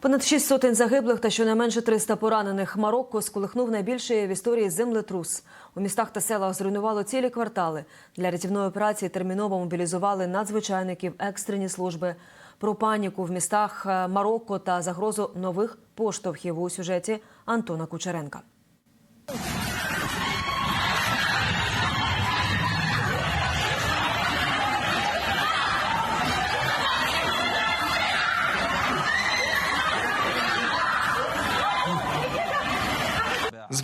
Понад шість сотень загиблих та щонайменше 300 поранених. Марокко сколихнув найбільший в історії землетрус. У містах та селах зруйнувало цілі квартали. Для рятівної операції терміново мобілізували надзвичайників, екстрені служби. Про паніку в містах е, Марокко та загрозу нових поштовхів у сюжеті Антона Кучеренка.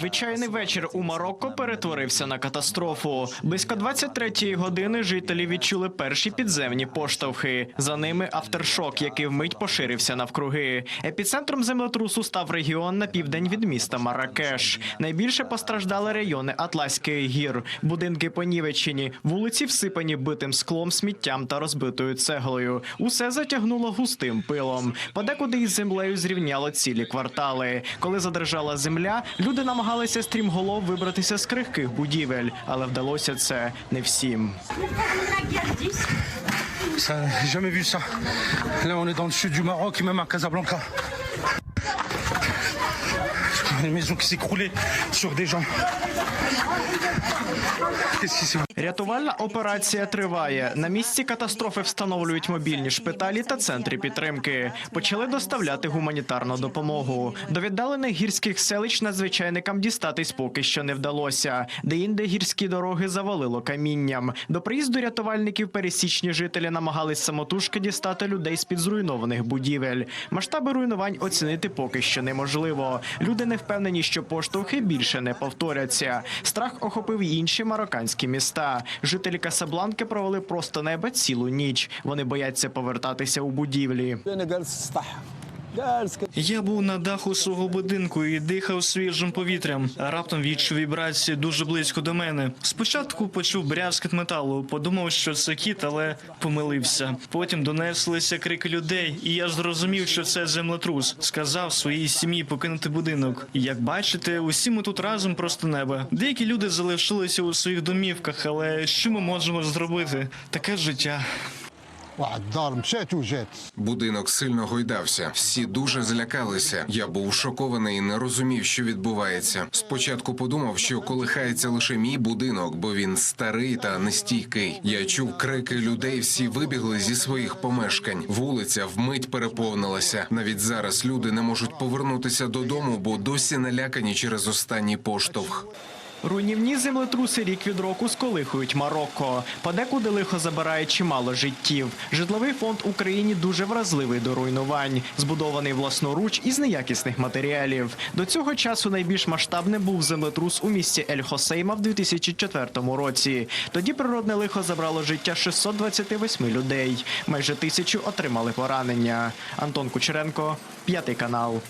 Звичайний вечір у Марокко перетворився на катастрофу. Близько 23-ї години жителі відчули перші підземні поштовхи. За ними авторшок, який вмить поширився навкруги. Епіцентром землетрусу став регіон на південь від міста Маракеш. Найбільше постраждали райони Атлаських гір, будинки понівечені, вулиці всипані битим склом, сміттям та розбитою цеглою. Усе затягнуло густим пилом. Подекуди із землею зрівняло цілі квартали. Коли задержала земля, люди намагалися стрімголов вибратися з крихких будівель, але вдалося це не всім. Des gens. Qu'est-ce qui s'est Рятувальна операція триває. На місці катастрофи встановлюють мобільні шпиталі та центри підтримки. Почали доставляти гуманітарну допомогу. До віддалених гірських селищ надзвичайникам дістатись поки що не вдалося. Де інде гірські дороги завалило камінням. До приїзду рятувальників пересічні жителі намагались самотужки дістати людей з під зруйнованих будівель. Масштаби руйнувань оцінити поки що неможливо. Люди не впевнені, що поштовхи більше не повторяться. Страх охопив інші марокканські міста. Жителі Касабланки провели просто неба цілу ніч. Вони бояться повертатися у будівлі. Я був на даху свого будинку і дихав свіжим повітрям. Раптом відчув вібрації дуже близько до мене. Спочатку почув брязкіт металу, подумав, що це кіт, але помилився. Потім донеслися крики людей, і я зрозумів, що це землетрус. Сказав своїй сім'ї покинути будинок. Як бачите, усі ми тут разом просто небо. Деякі люди залишилися у своїх домівках, але що ми можемо зробити? Таке життя. واحد الدار مشات وجات Будинок сильно гойдався. Всі дуже злякалися. Я був шокований і не розумів, що відбувається. Спочатку подумав, що колихається лише мій будинок, бо він старий та нестійкий. Я чув крики людей. Всі вибігли зі своїх помешкань. Вулиця вмить переповнилася. Навіть зараз люди не можуть повернутися додому, бо досі налякані через останній поштовх. Руйнівні землетруси рік від року сколихують Марокко. Подекуди лихо забирає чимало життів. Житловий фонд Україні дуже вразливий до руйнувань, збудований власноруч із неякісних матеріалів. До цього часу найбільш масштабним був землетрус у місті Ель-Хосейма в 2004 році. Тоді природне лихо забрало життя 628 людей. Майже тисячу отримали поранення. Антон Кучеренко, п'ятий канал.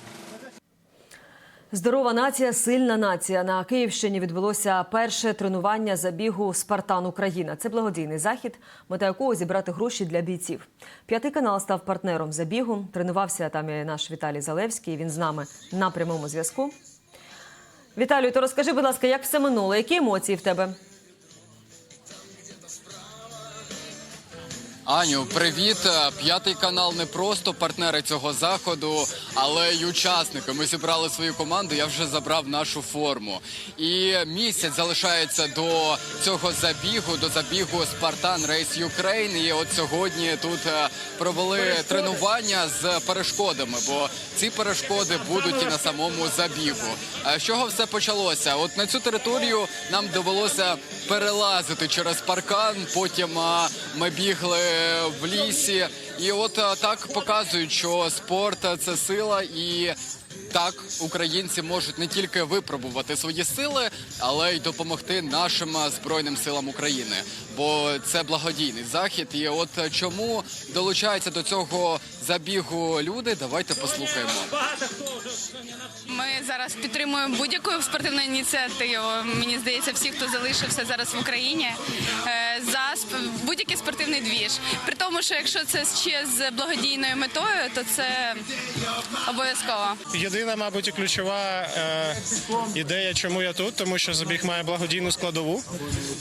Здорова нація, сильна нація. На Київщині відбулося перше тренування забігу Спартан Україна. Це благодійний захід, мета якого зібрати гроші для бійців. П'ятий канал став партнером забігу. Тренувався там і наш Віталій Залевський. Він з нами на прямому зв'язку. Віталію, то розкажи, будь ласка, як все минуло? Які емоції в тебе? Аню, привіт! Е, П'ятий канал не просто партнери цього заходу, але й учасники. Ми зібрали свою команду. Я вже забрав нашу форму. І місяць залишається до цього забігу, до забігу Спартан Рейс Юкрейн. І от сьогодні тут е, провели тренування з перешкодами, бо ці перешкоди будуть і на самому забігу. А з чого все почалося? От на цю територію нам довелося перелазити через паркан. Потім ми бігли в лісі, і от так показують, що спорт це сила і. Так, українці можуть не тільки випробувати свої сили, але й допомогти нашим збройним силам України. Бо це благодійний захід. І от чому долучаються до цього забігу люди? Давайте послухаємо. Ми зараз підтримуємо будь-яку спортивну ініціативу. Мені здається, всі, хто залишився зараз в Україні, е, за сп- будь-який спортивний двіж. При тому, що якщо це ще з благодійною метою, то це обов'язково. Єдина, мабуть, і ключова е, ідея, чому я тут, тому що забіг має благодійну складову.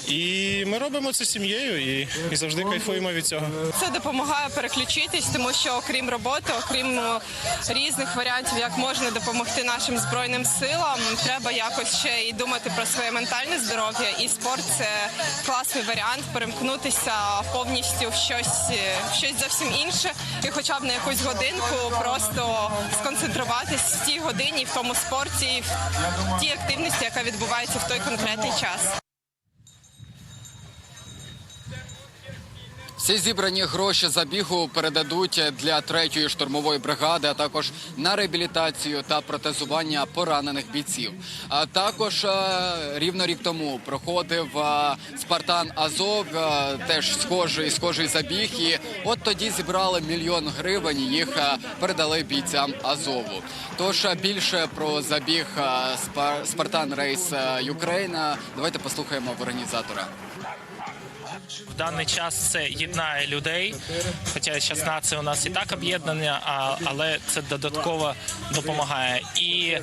І ми робимо це сім'єю і, і завжди кайфуємо від цього. Це допомагає переключитись, тому що окрім роботи, окрім е, різних варіантів, як можна допомогти нашим збройним силам, треба якось ще і думати про своє ментальне здоров'я. І спорт це класний варіант перемкнутися повністю в щось, е, в щось зовсім інше, і хоча б на якусь годинку просто сконцентруватись тій годині, в тому спорті, в тій активності, яка відбувається в той конкретний час. Всі зібрані гроші забігу передадуть для третьої штурмової бригади, а також на реабілітацію та протезування поранених бійців. А також е, рівно рік тому проходив е, Спартан Азов, е, теж схожий схожий забіг. І от тоді зібрали мільйон гривень. Їх передали бійцям Азову. Тож більше про забіг Спар- Спартан Рейс Юкрейна. Давайте послухаємо в організатора. В даний час це єднає людей. Хоча зараз нація у нас і так об'єднання, а- але це додатково допомагає. І е,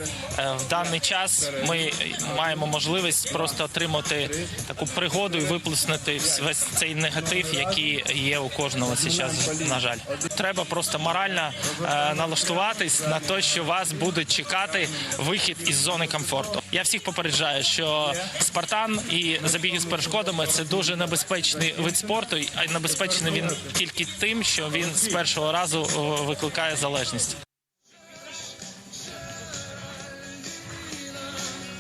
в даний час ми маємо можливість просто отримати таку пригоду і виплеснути весь цей негатив, який є у кожного зараз, на жаль. Треба просто морально е, налаштуватись на те, що вас будуть чекати вихід із зони комфорту. Я всіх попереджаю, що Спартан і забіги з перешкодами це дуже небезпечний вид спорту, а небезпечний він тільки тим, що він з першого разу викликає залежність.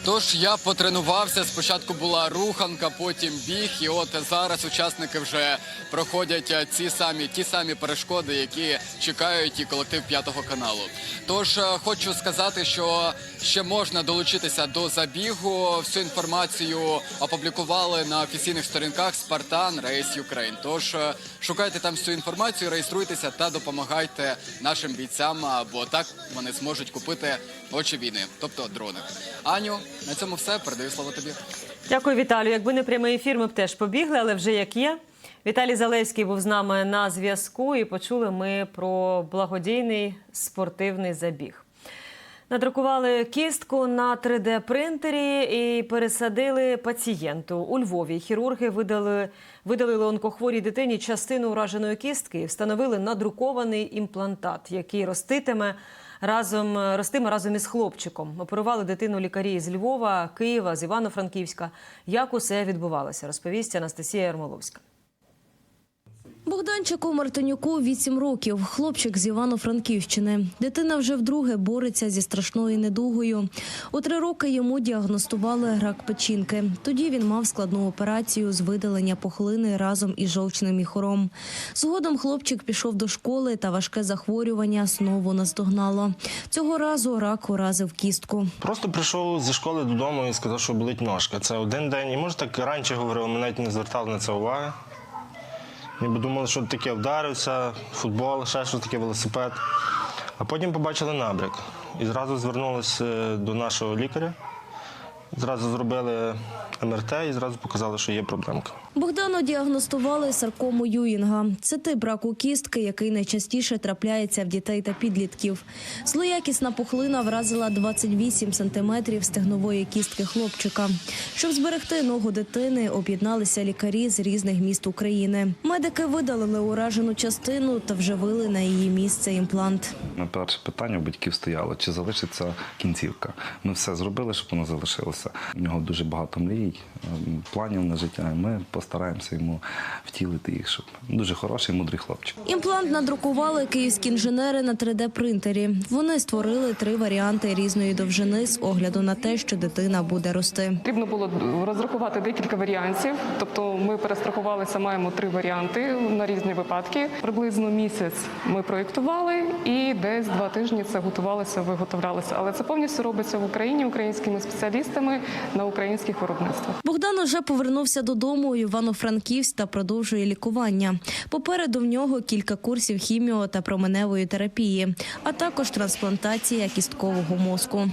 Тож я потренувався. Спочатку була руханка, потім біг, і от зараз учасники вже проходять е, ці самі ті самі перешкоди, які чекають і колектив п'ятого каналу. Тож е, хочу сказати, що ще можна долучитися до забігу. Всю інформацію опублікували на офіційних сторінках Спартан Рейс Юкрейн. Тож е, шукайте там всю інформацію, реєструйтеся та допомагайте нашим бійцям, бо так вони зможуть купити очі війни, тобто дрони. Аню, на цьому все. Передаю слово тобі. Дякую, Віталію. Якби не прямий ефір, ми б теж побігли, але вже як є. Віталій Залевський був з нами на зв'язку, і почули ми про благодійний спортивний забіг. Надрукували кістку на 3D-принтері і пересадили пацієнту. У Львові хірурги видали, видалили онкохворій дитині частину ураженої кістки і встановили надрукований імплантат, який роститиме разом, ростимо разом із хлопчиком. Оперували дитину лікарі з Львова, Києва, з Івано-Франківська. Як усе відбувалося, розповість Анастасія Ярмоловська. Богданчику Мартинюку 8 років. Хлопчик з Івано-Франківщини. Дитина вже вдруге бореться зі страшною недугою. У три роки йому діагностували рак печінки. Тоді він мав складну операцію з видалення пухлини разом із жовчним міхором. Згодом хлопчик пішов до школи, та важке захворювання знову наздогнало. Цього разу рак уразив кістку. Просто прийшов зі школи додому і сказав, що болить ножка. Це один день. І може так раніше говорив, ми навіть не звертали на це уваги. Ніби думали, що таке вдарився, футбол, ще щось таке велосипед. А потім побачили набряк. І зразу звернулися до нашого лікаря. Зразу зробили МРТ і зразу показали, що є проблемка. Богдану діагностували саркому Юїнга. Це тип раку кістки, який найчастіше трапляється в дітей та підлітків. Злоякісна пухлина вразила 28 сантиметрів стегнової кістки хлопчика. Щоб зберегти ногу дитини, об'єдналися лікарі з різних міст України. Медики видалили уражену частину та вживили на її місце імплант. На перше питання у батьків стояло, чи залишиться кінцівка. Ми все зробили, щоб воно залишилося. У нього дуже багато мрій, ем, планів на життя. і Ми постараємося йому втілити їх, щоб дуже хороший, мудрий хлопчик. Імплант надрукували київські інженери на 3D-принтері. Вони створили три варіанти різної довжини з огляду на те, що дитина буде рости. Потрібно було розрахувати декілька варіантів. Тобто ми перестрахувалися, маємо три варіанти на різні випадки. Приблизно місяць ми проєктували і десь два тижні це готувалося, виготовлялося. Але це повністю робиться в Україні українськими спеціалістами на українських виробництвах. Богдан уже повернувся додому у Івано-Франківськ та продовжує лікування. Попереду в нього кілька курсів хіміо та променевої терапії, а також трансплантація кісткового мозку.